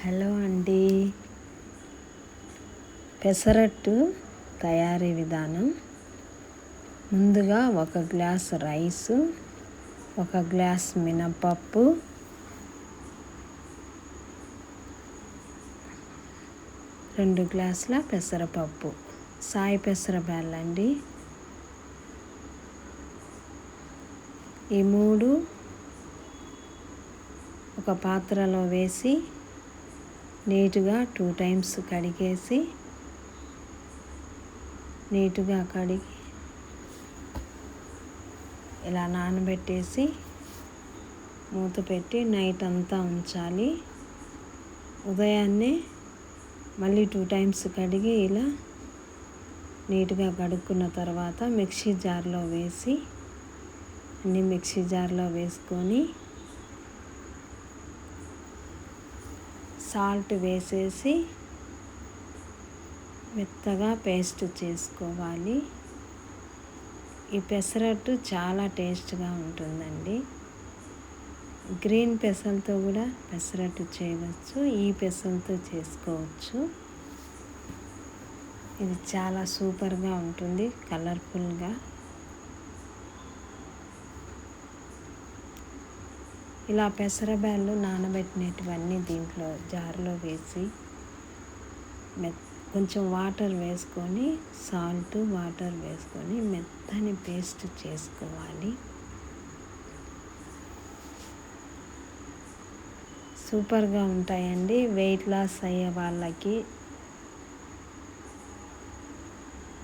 Hello అండి. పెసరట్టు తయారీ విధానం. ముందుగా ఒక గ్లాస్ రైసు ఒక గ్లాస్ మినపప్పు రెండు గ్లాసుల పెసరపప్పు. సాయి పెసరబ్యాళ్ళండి ఈ మూడు ఒక పాత్రలో వేసి నీటుగా టూ టైమ్స్ కడిగేసి నీటుగా కడిగి ఇలా నానబెట్టేసి మూత పెట్టి నైట్ అంతా ఉంచాలి. ఉదయాన్నే మళ్ళీ టూ టైమ్స్ కడిగి ఇలా నీట్గా కడుక్కున్న తర్వాత మిక్సీ జార్లో వేసి అన్నీ మిక్సీ జార్లో వేసుకొని సాల్ట్ వేసేసి మెత్తగా పేస్ట్ చేసుకోవాలి. ఈ పెసరట్టు చాలా టేస్ట్గా ఉంటుందండి. గ్రీన్ పెసలతో కూడా పెసరట్టు చేయవచ్చు ఈ పెసలతో చేసుకోవచ్చు. ఇది చాలా సూపర్గా ఉంటుంది కలర్ఫుల్గా. ఇలా పెసరబ్యాళ్ళు నానబెట్టినటువన్నీ దీంట్లో జార్లో వేసి మెత్ కొంచెం వాటర్ వేసుకొని సాల్ట్ వాటర్ వేసుకొని మెత్తని పేస్ట్ చేసుకోవాలి. సూపర్గా ఉంటాయండి. వెయిట్ లాస్ అయ్యే వాళ్ళకి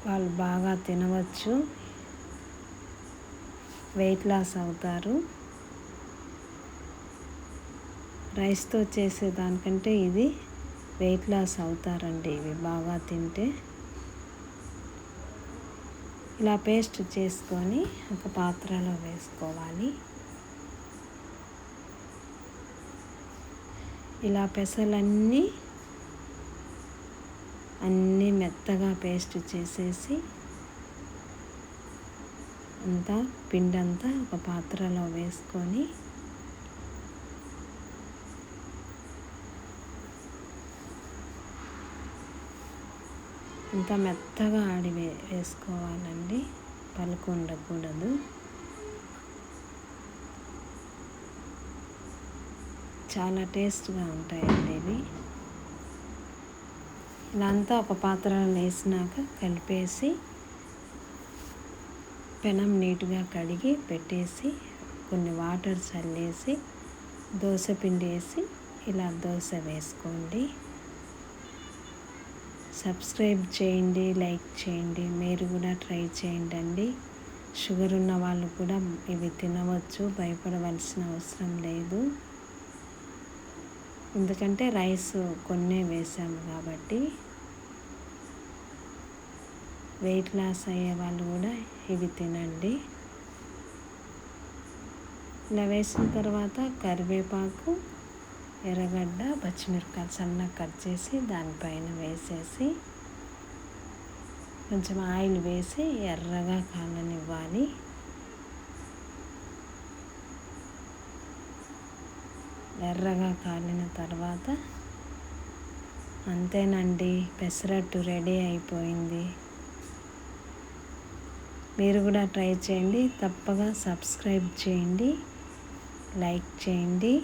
వాళ్ళు బాగా తినవచ్చు. వెయిట్ లాస్ అవుతారు. రైస్తో చేసే దానికంటే ఇది వెయిట్ లాస్ అవుతారండి. ఇవి బాగా తింటే. ఇలా పేస్ట్ చేసుకొని ఒక పాత్రలో వేసుకోవాలి. ఇలా పెసలన్నీ అన్నీ మెత్తగా పేస్ట్ చేసేసి అంతా పిండంతా ఒక పాత్రలో వేసుకొని ఇంత మెత్తగా ఆడి వే వేసుకోవాలండి. పలుకు ఉండకూడదు. చాలా టేస్ట్గా ఉంటాయండి ఇవి. ఇలా అంతా ఒక పాత్రలో వేసినాక కలిపేసి పెనం నీట్గా కడిగి పెట్టేసి కొన్ని వాటర్ చల్లేసి దోశ పిండి వేసి ఇలా దోశ వేసుకోండి. సబ్స్క్రైబ్ చేయండి లైక్ చేయండి మీరు కూడా ట్రై చేయండి అండి షుగర్ ఉన్న వాళ్ళు కూడా ఇవి తినవచ్చు భయపడవలసిన అవసరం లేదు. ఎందుకంటే రైస్ కొన్నే వేసాము కాబట్టి వెయిట్ లాస్ అయ్యే వాళ్ళు కూడా ఇవి తినండి. ఇలా వేసిన తర్వాత కరివేపాకు ఎర్రగడ్డ పచ్చిమిరపకాయలు సన్నగా కట్ చేసి దానిపైన వేసేసి కొంచెం ఆయిల్ వేసి ఎర్రగా కాలనివ్వాలి ఎర్రగా కాలిన తర్వాత అంతేనండి పెసరట్టు రెడీ అయిపోయింది. మీరు కూడా ట్రై చేయండి తప్పగా సబ్స్క్రైబ్ చేయండి లైక్ చేయండి.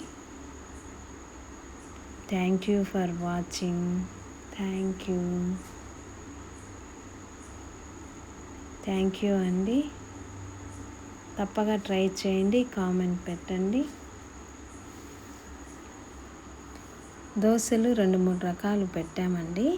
Thank you for watching thank you thank you అండి తప్పగా ట్రై చేయండి కామెంట్ పెట్టండి. దోశలు రెండు మూడు రకాలు పెట్టామండి.